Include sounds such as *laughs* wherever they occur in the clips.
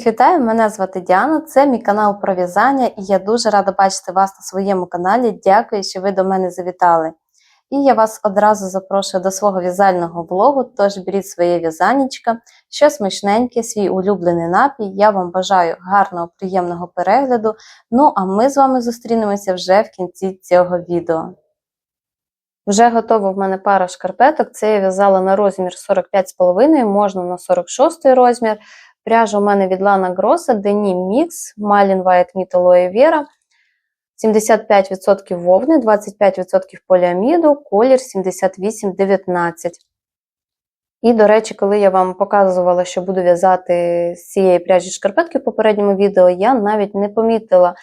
Всіх вітаю, мене звати Діана, це мій канал про в'язання, і я дуже рада бачити вас на своєму каналі. Дякую, що ви до мене завітали. І я вас одразу запрошую до свого в'язального блогу, тож беріть своє в'язанечко, що смачненьке, свій улюблений напій. Я вам бажаю гарного, приємного перегляду. Ну а ми з вами зустрінемося вже в кінці цього відео. Вже готова в мене пара шкарпеток. Це я в'язала на розмір 45,5, можна на 46 розмір. Пряжа у мене від Lana Grossa Denim Mix Malin White Meat Aloe Vera. 75% вовни, 25% поліаміду, колір 7819. І, до речі, коли я вам показувала, що буду в'язати з цієї пряжі шкарпетки в попередньому відео, я навіть не помітила,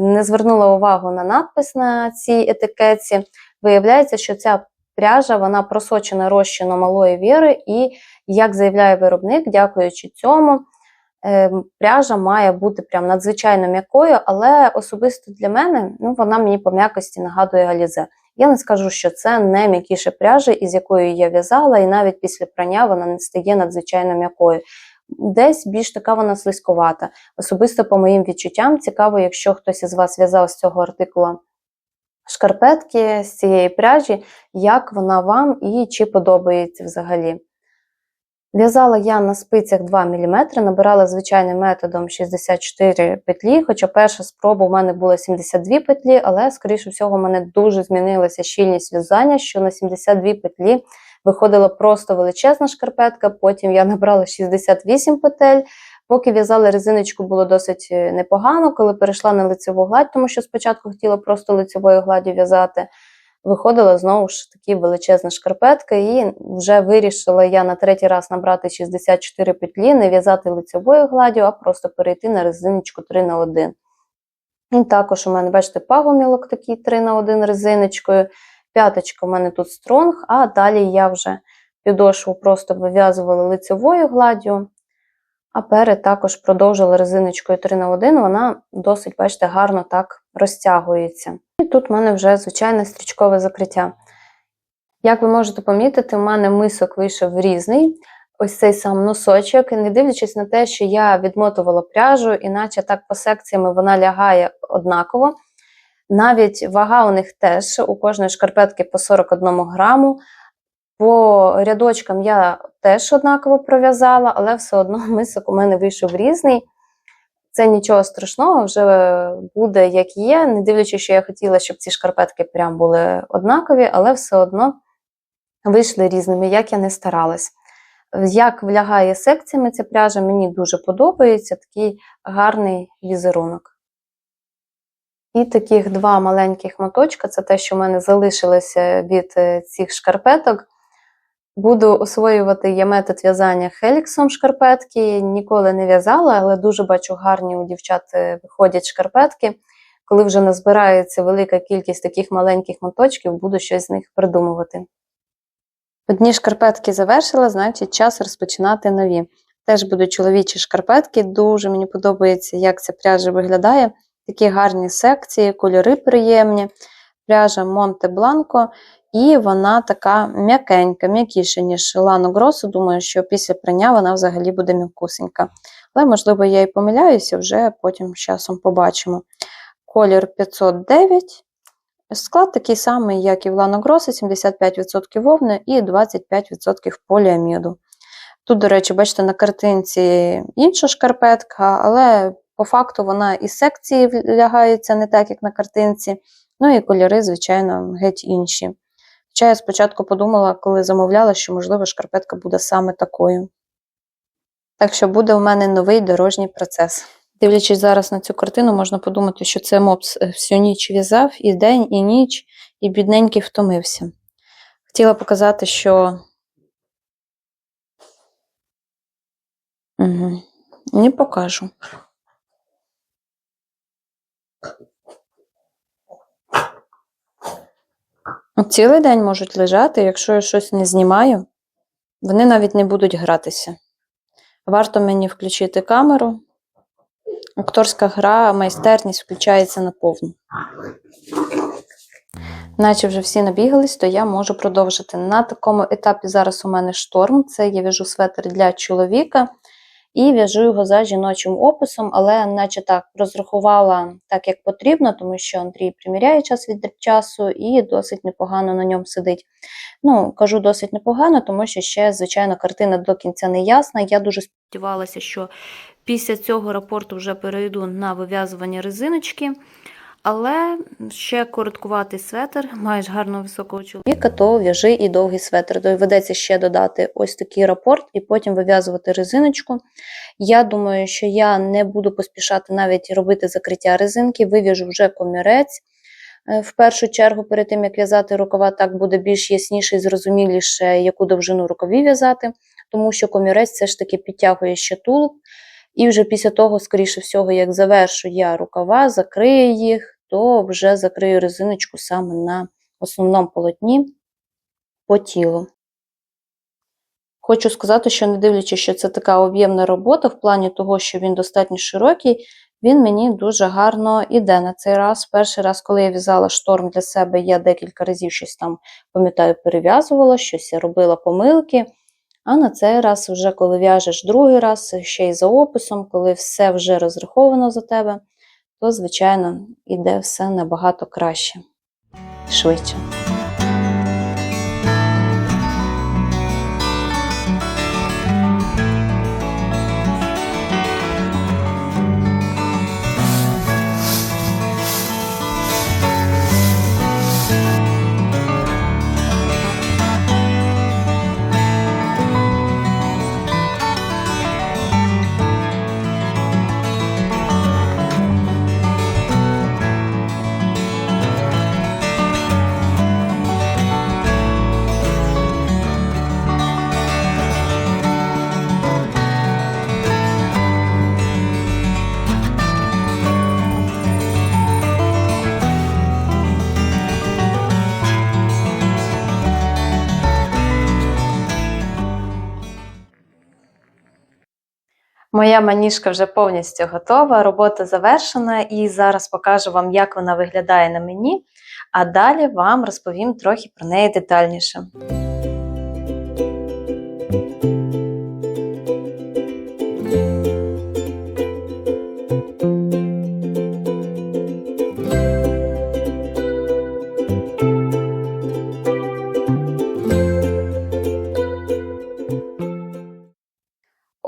не звернула увагу на надпис на цій етикетці. Виявляється, що ця пряжа вона просочена розчином малої віри, і, як заявляє виробник, дякуючи цьому, пряжа має бути прям надзвичайно м'якою, але особисто для мене ну, вона мені по м'якості нагадує галізе. Я не скажу, що це не м'якіша пряжа, із якою я в'язала, і навіть після прання вона не стає надзвичайно м'якою. Десь більш така вона слизькувата. Особисто, по моїм відчуттям, цікаво, якщо хтось із вас в'язав з цього артикула шкарпетки з цієї пряжі, як вона вам і чи подобається взагалі. В'язала я на спицях 2 мм, набирала звичайним методом 64 петлі, хоча перша спроба у мене була 72 петлі, але, скоріше всього, у мене дуже змінилася щільність в'язання, що на 72 петлі виходила просто величезна шкарпетка, потім я набрала 68 петель. Поки в'язала резиночку, було досить непогано, коли перейшла на лицеву гладь, тому що спочатку хотіла просто лицевою гладдю в'язати виходила знову ж таки величезна шкарпетка, і вже вирішила я на третій раз набрати 64 петлі, не в'язати лицевою гладдю, а просто перейти на резиночку 3 на 1 І також у мене, бачите, пагомілок такий 3 на 1 резиночкою. П'яточка у мене тут стронг, а далі я вже підошву просто вив'язувала лицевою гладдю, а перед також продовжила резиночкою 3 на 1 вона досить, бачите, гарно так розтягується. І тут в мене вже звичайне стрічкове закриття. Як ви можете помітити, у мене мисок вийшов різний. Ось цей сам носочок, і не дивлячись на те, що я відмотувала пряжу, іначе так по секціями вона лягає однаково. Навіть вага у них теж, у кожної шкарпетки по 41 граму. По рядочкам я теж однаково пров'язала, але все одно *laughs* мисок у мене вийшов різний. Це нічого страшного, вже буде як є, не дивлячись, що я хотіла, щоб ці шкарпетки прям були однакові, але все одно вийшли різними, як я не старалась. Як влягає секціями ця пряжа, мені дуже подобається такий гарний візерунок. І таких два маленьких моточка це те, що в мене залишилося від е, цих шкарпеток. Буду освоювати я метод в'язання хеліксом шкарпетки. Ніколи не в'язала, але дуже бачу гарні у дівчат е, виходять шкарпетки. Коли вже назбирається велика кількість таких маленьких моточків, буду щось з них придумувати. Одні шкарпетки завершила, значить час розпочинати нові. Теж будуть чоловічі шкарпетки, дуже мені подобається, як ця пряжа виглядає. Такі гарні секції, кольори приємні. Пряжа Монте Бланко. І вона така м'якенька, м'якіша, ніж Лану Гросу. Думаю, що після прання вона взагалі буде м'якусенька. Але, можливо, я і помиляюся, вже потім з часом побачимо. Колір 509. Склад такий самий, як і в Лану Гроса, 75% вовни і 25% поліаміду. Тут, до речі, бачите, на картинці інша шкарпетка, але по факту вона із секції влягається не так, як на картинці. Ну і кольори, звичайно, геть інші. Хоча я спочатку подумала, коли замовляла, що, можливо, шкарпетка буде саме такою. Так що буде у мене новий дорожній процес. Дивлячись зараз на цю картину, можна подумати, що це мопс е, всю ніч в'язав, і день, і ніч, і бідненький втомився. Хотіла показати, що. Угу. Не покажу. Цілий день можуть лежати, якщо я щось не знімаю, вони навіть не будуть гратися. Варто мені включити камеру. Акторська гра, майстерність включається на повну. Наче вже всі набігались, то я можу продовжити. На такому етапі зараз у мене шторм. Це я в'яжу светр для чоловіка. І в'яжу його за жіночим описом, але наче так розрахувала так, як потрібно, тому що Андрій приміряє час від часу і досить непогано на ньому сидить. Ну, кажу досить непогано, тому що ще, звичайно, картина до кінця не ясна. Я дуже сподівалася, що після цього рапорту вже перейду на вив'язування резиночки. Але ще короткуватий светр, маєш гарного високого чоловіка, то в'яжи і довгий светр. Доведеться ще додати ось такий рапорт і потім вив'язувати резиночку. Я думаю, що я не буду поспішати навіть робити закриття резинки, вив'яжу вже комірець. Е, В першу чергу, перед тим як в'язати рукава, так буде більш ясніше і зрозуміліше, яку довжину рукаві в'язати, тому що комірець все ж таки підтягує ще тулуб. І вже після того, скоріше всього, як завершу я рукава, закрию їх, то вже закрию резиночку саме на основному полотні по тілу. Хочу сказати, що не дивлячись, що це така об'ємна робота, в плані того, що він достатньо широкий, він мені дуже гарно іде на цей раз. Перший раз, коли я в'язала шторм для себе, я декілька разів щось там, пам'ятаю, перев'язувала, щось я робила помилки. А на цей раз, вже коли в'яжеш другий раз, ще й за описом, коли все вже розраховано за тебе, то, звичайно, іде все набагато краще, швидше. Моя маніжка вже повністю готова, робота завершена, і зараз покажу вам, як вона виглядає на мені, а далі вам розповім трохи про неї детальніше.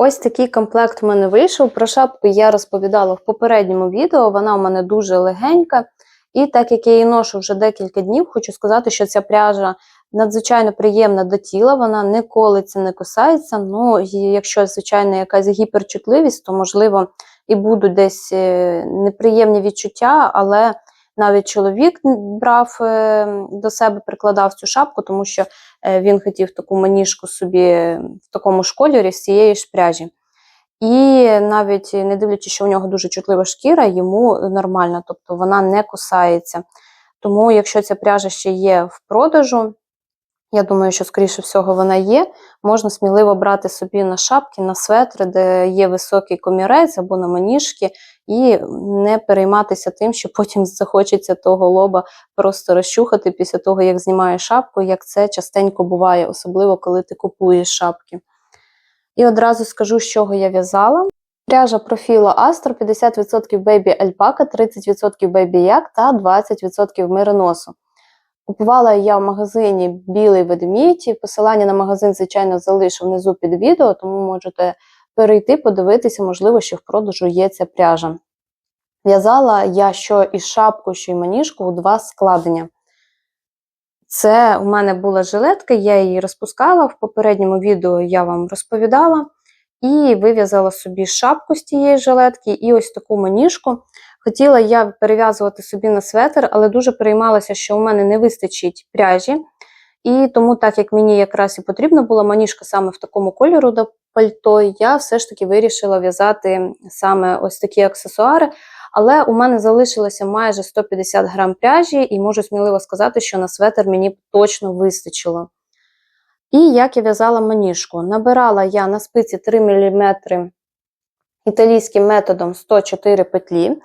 Ось такий комплект в мене вийшов. Про шапку я розповідала в попередньому відео. Вона у мене дуже легенька. І так як я її ношу вже декілька днів, хочу сказати, що ця пряжа надзвичайно приємна до тіла, вона не колиться, не кусається. Ну, і якщо, звичайно, якась гіперчутливість, то, можливо, і будуть десь е, неприємні відчуття, але навіть чоловік брав е, до себе, прикладав цю шапку, тому що е, він хотів таку маніжку собі в такому ж кольорі з цієї ж пряжі. І навіть не дивлячись, що у нього дуже чутлива шкіра, йому нормально, тобто вона не кусається. Тому, якщо ця пряжа ще є в продажу, я думаю, що, скоріше всього, вона є, можна сміливо брати собі на шапки, на светри, де є високий комірець або на маніжки, і не перейматися тим, що потім *laughs* захочеться того лоба просто розчухати після того, як знімаєш шапку, як це частенько буває, особливо коли ти купуєш шапки. І одразу скажу, з чого я в'язала. Пряжа профілу Astro 50% Baby Alpaca, 30% Baby Yak та 20% мериносу. Купувала я в магазині Білий ведмідь. Посилання на магазин, звичайно, залишу внизу під відео, тому можете перейти, подивитися, можливо, що в продажу є ця пряжа. В'язала я що і шапку, що і маніжку у два складення. Це у мене була жилетка, я її розпускала. В попередньому відео я вам розповідала. І вив'язала собі шапку з тієї жилетки і ось таку маніжку. Хотіла я перев'язувати собі на светр, але дуже переймалася, що у мене не вистачить пряжі. І тому, так як мені якраз і потрібна була маніжка саме в такому кольору до пальто, я все ж таки вирішила в'язати саме ось такі аксесуари. Але у мене залишилося майже 150 грам пряжі, і можу сміливо сказати, що на светр мені точно вистачило. І як я в'язала маніжку? Набирала я на спиці 3 мм італійським методом 104 петлі.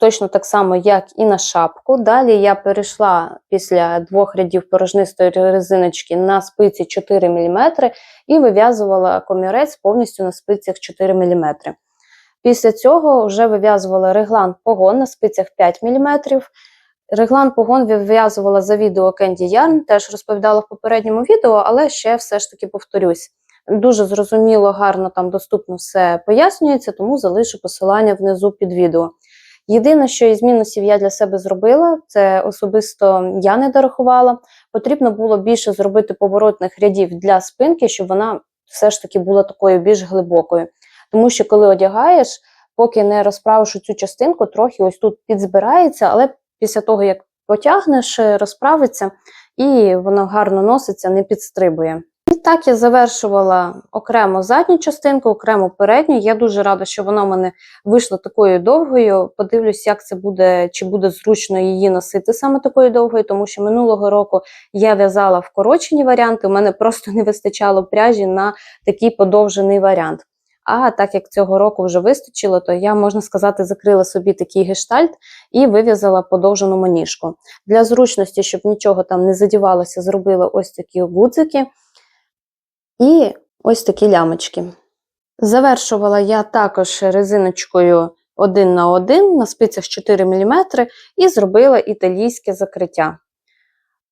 Точно так само, як і на шапку. Далі я перейшла після двох рядів порожнистої резиночки на спиці 4 мм і вив'язувала комірець повністю на спицях 4 мм. Після цього вже вив'язувала реглан погон на спицях 5 мм. Реглан погон вив'язувала за відео Candy Yarn, теж розповідала в попередньому відео, але ще все ж таки повторюсь. Дуже зрозуміло, гарно там доступно все пояснюється, тому залишу посилання внизу під відео. Єдине, що із мінусів я для себе зробила, це особисто я не дорахувала. Потрібно було більше зробити поворотних рядів для спинки, щоб вона все ж таки була такою більш глибокою. Тому що, коли одягаєш, поки не розправиш цю частинку, трохи ось тут підзбирається, але після того, як потягнеш, розправиться, і воно гарно носиться, не підстрибує. Так я завершувала окремо задню частинку, окремо передню. Я дуже рада, що вона в мене вийшла такою довгою. Подивлюсь, як це буде, чи буде зручно її носити саме такою довгою, тому що минулого року я в'язала вкорочені варіанти, у мене просто не вистачало пряжі на такий подовжений варіант. А так як цього року вже вистачило, то я, можна сказати, закрила собі такий гештальт і вив'язала подовжену маніжку. Для зручності, щоб нічого там не задівалося, зробила ось такі гудзики і ось такі лямочки. Завершувала я також резиночкою 1 на 1 на спицях 4 мм і зробила італійське закриття.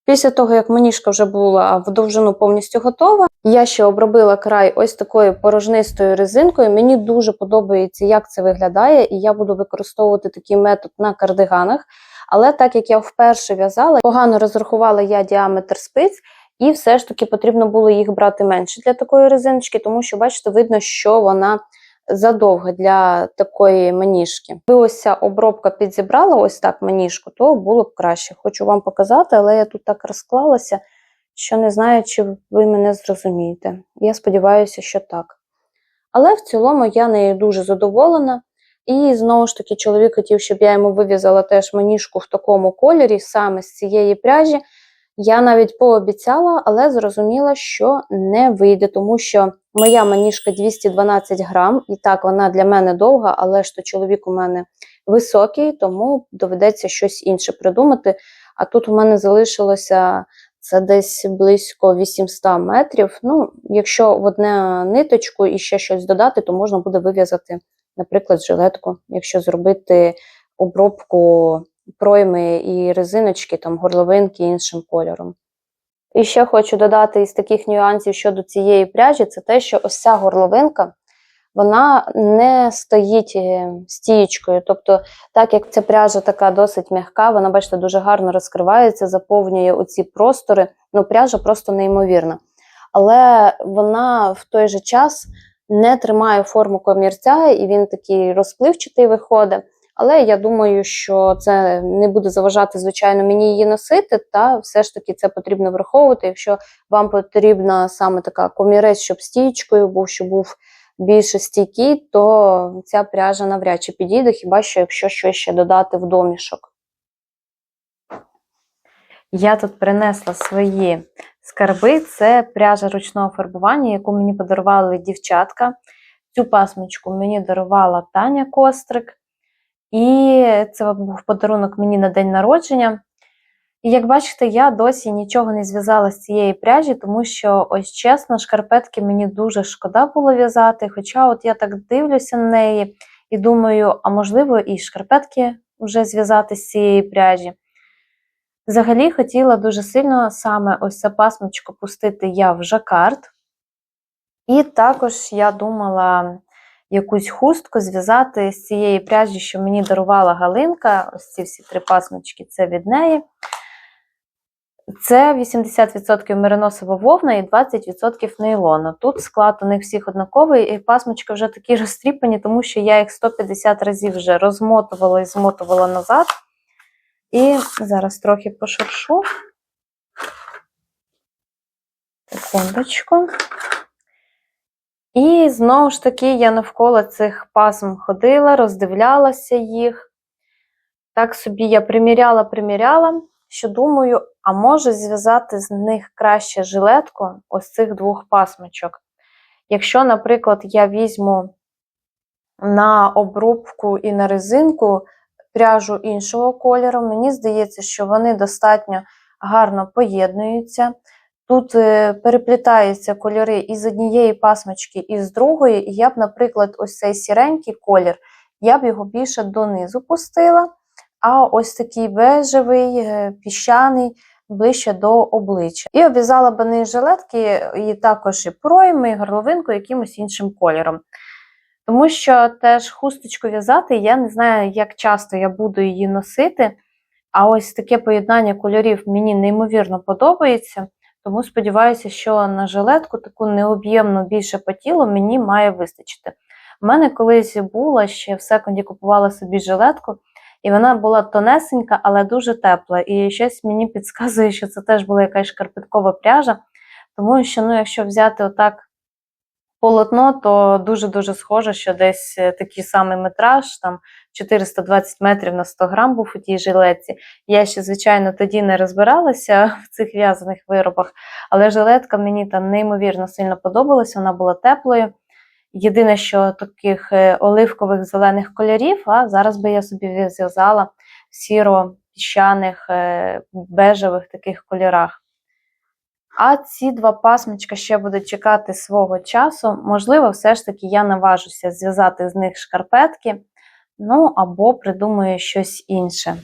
Після того, як маніжка вже була в довжину повністю готова, я ще обробила край ось такою порожнистою резинкою. Мені дуже подобається, як це виглядає, і я буду використовувати такий метод на кардиганах. Але так як я вперше в'язала, погано розрахувала я діаметр спиць, і все ж таки потрібно було їх брати менше для такої резиночки, тому що, бачите, видно, що вона задовга для такої маніжки. Якби ось ця обробка підзібрала ось так маніжку, то було б краще. Хочу вам показати, але я тут так розклалася, що не знаю, чи ви мене зрозумієте. Я сподіваюся, що так. Але в цілому я нею дуже задоволена. І знову ж таки, чоловік хотів, щоб я йому вив'язала теж маніжку в такому кольорі, саме з цієї пряжі. Я навіть пообіцяла, але зрозуміла, що не вийде, тому що моя маніжка 212 грам, і так вона для мене довга, але ж то чоловік у мене високий, тому доведеться щось інше придумати. А тут у мене залишилося це десь близько 800 метрів. Ну, якщо в одне ниточку і ще щось додати, то можна буде вив'язати, наприклад, жилетку, якщо зробити обробку пройми і резиночки, там горловинки іншим кольором. І ще хочу додати із таких нюансів щодо цієї пряжі, це те, що ось ця горловинка вона не стоїть е, стієчкою. Тобто, так як ця пряжа така досить м'яка, вона, бачите, дуже гарно розкривається, заповнює оці простори. Ну, пряжа просто неймовірна. Але вона в той же час не тримає форму комірця, і він такий розпливчатий виходить. Але я думаю, що це не буде заважати, звичайно, мені її носити, та все ж таки це потрібно враховувати. Якщо вам потрібна саме така комірець, щоб стійчкою був, щоб був більше стійкий, то ця пряжа навряд чи підійде, хіба що якщо щось ще додати в домішок. Я тут принесла свої скарби. Це пряжа ручного фарбування, яку мені подарували дівчатка. Цю пасмочку мені дарувала Таня Кострик. І це був подарунок мені на день народження. І як бачите, я досі нічого не зв'язала з цієї пряжі, тому що, ось чесно, шкарпетки мені дуже шкода було в'язати. Хоча от я так дивлюся на неї і думаю, а можливо, і шкарпетки вже зв'язати з цієї пряжі. Взагалі хотіла дуже сильно саме ось це пасмочку пустити я в жакард. І також я думала якусь хустку зв'язати з цієї пряжі, що мені дарувала Галинка. Ось ці всі три пасмочки це від неї. Це 80% мериносова вовна і 20% нейлону. Тут склад у них всіх однаковий, і пасмочки вже такі розтріпані, тому що я їх 150 разів вже розмотувала і змотувала назад. І зараз трохи пошуршу. Секундочку. І знову ж таки я навколо цих пасм ходила, роздивлялася їх. Так собі я приміряла, приміряла, що думаю, а може зв'язати з них краще жилетку ось цих двох пасмочок. Якщо, наприклад, я візьму на обрубку і на резинку пряжу іншого кольору. Мені здається, що вони достатньо гарно поєднуються. Тут е, переплітаються кольори із однієї пасмочки і з другої. І я б, наприклад, ось цей сіренький колір, я б його більше донизу пустила, а ось такий бежевий, е, піщаний ближче до обличчя. І обв'язала б не жилетки, і також і пройми, і горловинку якимось іншим кольором. Тому що теж хусточку в'язати, я не знаю, як часто я буду її носити. А ось таке поєднання кольорів мені неймовірно подобається. Тому сподіваюся, що на жилетку таку необ'ємну більше по тілу мені має вистачити. У мене колись була ще в секунді купувала собі жилетку, і вона була тонесенька, але дуже тепла. І щось мені підказує, що це теж була якась шкарпеткова пряжа. Тому що, ну, якщо взяти отак полотно, то дуже-дуже схоже, що десь е, такий самий метраж, там 420 метрів на 100 грам був у тій жилетці. Я ще, звичайно, тоді не розбиралася *laughs* в цих в'язаних виробах, але жилетка мені там неймовірно сильно подобалась, вона була теплою. Єдине, що таких е, оливкових зелених кольорів, а зараз би я собі зв'язала сіро-піщаних, е, бежевих таких кольорах. А ці два пасмочка ще будуть чекати свого часу. Можливо, все ж таки я наважуся зв'язати з них шкарпетки, ну або придумаю щось інше.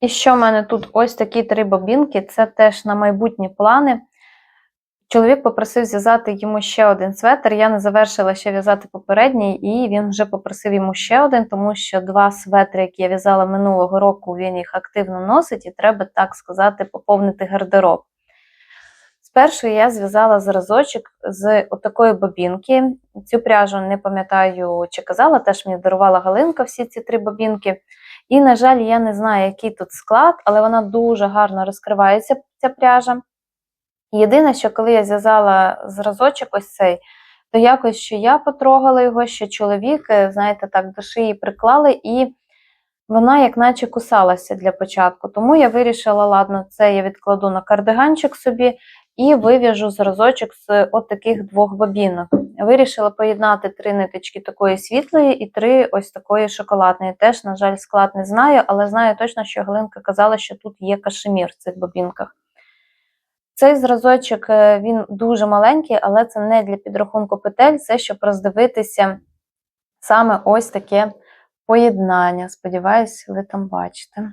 І що в мене тут ось такі три бобінки, це теж на майбутні плани. Чоловік попросив зв'язати йому ще один светр. Я не завершила ще в'язати попередній, і він вже попросив йому ще один, тому що два светри, які я в'язала минулого року, він їх активно носить, і треба, так сказати, поповнити гардероб. Спершу я зв'язала зразочок з отакої бобінки. Цю пряжу не пам'ятаю, чи казала, теж мені дарувала Галинка всі ці три бобінки. І, на жаль, я не знаю, який тут склад, але вона дуже гарно розкривається, ця пряжа. Єдине, що коли я зв'язала зразочок ось цей, то якось що я потрогала його, що чоловік, знаєте, так до шиї приклали, і вона як наче кусалася для початку. Тому я вирішила, ладно, це я відкладу на кардиганчик собі і вив'яжу зразочок з от таких двох бобінок. Вирішила поєднати три ниточки такої світлої і три ось такої шоколадної. Теж, на жаль, склад не знаю, але знаю точно, що Галинка казала, що тут є кашемір в цих бобінках. Цей зразочок е, він дуже маленький, але це не для підрахунку петель, це щоб роздивитися саме ось таке поєднання. Сподіваюсь, ви там бачите.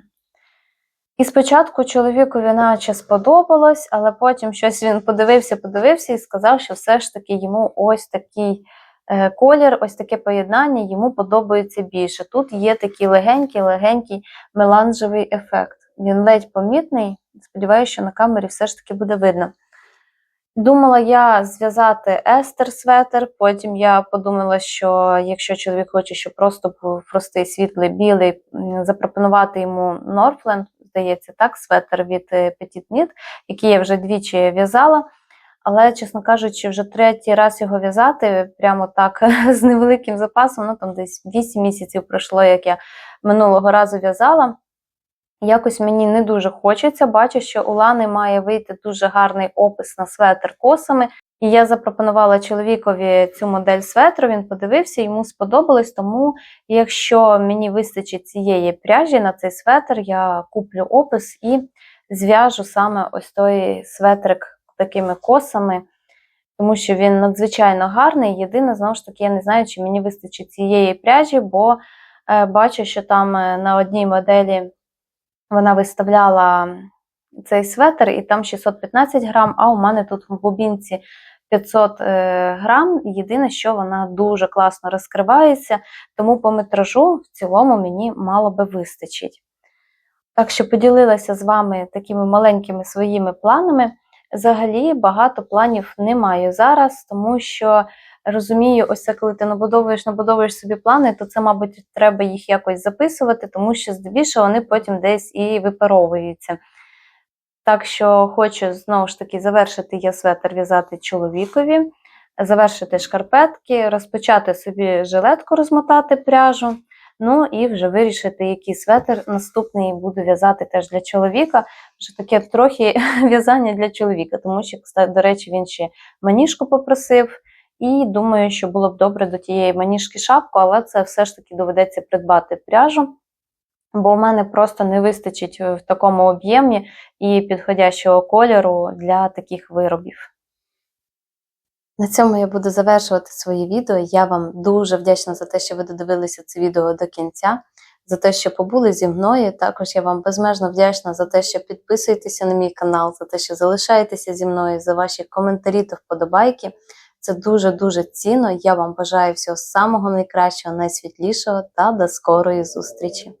І спочатку чоловікові наче сподобалось, але потім щось він подивився, подивився і сказав, що все ж таки йому ось такий е, колір, ось таке поєднання йому подобається більше. Тут є такий легенький-легенький меланжевий ефект. Він ледь помітний. Сподіваюся, що на камері все ж таки буде видно. Думала я зв'язати естер светр, потім я подумала, що якщо чоловік хоче, щоб просто був простий світлий білий, запропонувати йому Northland, здається, так, светр від е, Petit Knit, який я вже двічі в'язала. Але, чесно кажучи, вже третій раз його в'язати, прямо так *laughs* з невеликим запасом, ну там десь 8 місяців пройшло, як я минулого разу в'язала. Якось мені не дуже хочеться. Бачу, що у Лани має вийти дуже гарний опис на светр косами. І я запропонувала чоловікові цю модель светру, він подивився, йому сподобалось. Тому, якщо мені вистачить цієї пряжі на цей светр, я куплю опис і зв'яжу саме ось той светрик такими косами, тому що він надзвичайно гарний. Єдине, знову ж таки, я не знаю, чи мені вистачить цієї пряжі, бо е, бачу, що там е, на одній моделі вона виставляла цей светр, і там 615 грам, а у мене тут в бубінці 500 е, грам. Єдине, що вона дуже класно розкривається, тому по метражу в цілому мені мало би вистачить. Так що поділилася з вами такими маленькими своїми планами. Взагалі, багато планів не маю зараз, тому що розумію, ось це коли ти набудовуєш, набудовуєш собі плани, то це, мабуть, треба їх якось записувати, тому що здебільшого вони потім десь і випаровуються. Так що хочу знову ж таки завершити я светр в'язати чоловікові, завершити шкарпетки, розпочати собі жилетку, розмотати пряжу. Ну і вже вирішити, який светр наступний буду в'язати теж для чоловіка. Вже таке трохи *laughs* в'язання для чоловіка, тому що, до речі, він ще маніжку попросив. І думаю, що було б добре до тієї маніжки шапку, але це все ж таки доведеться придбати пряжу, бо у мене просто не вистачить в такому об'ємі і підходящого кольору для таких виробів. На цьому я буду завершувати своє відео. Я вам дуже вдячна за те, що ви додивилися це відео до кінця, за те, що побули зі мною. Також я вам безмежно вдячна за те, що підписуєтеся на мій канал, за те, що залишаєтеся зі мною, за ваші коментарі та вподобайки. Це дуже-дуже цінно. Я вам бажаю всього самого найкращого, найсвітлішого та до скорої зустрічі!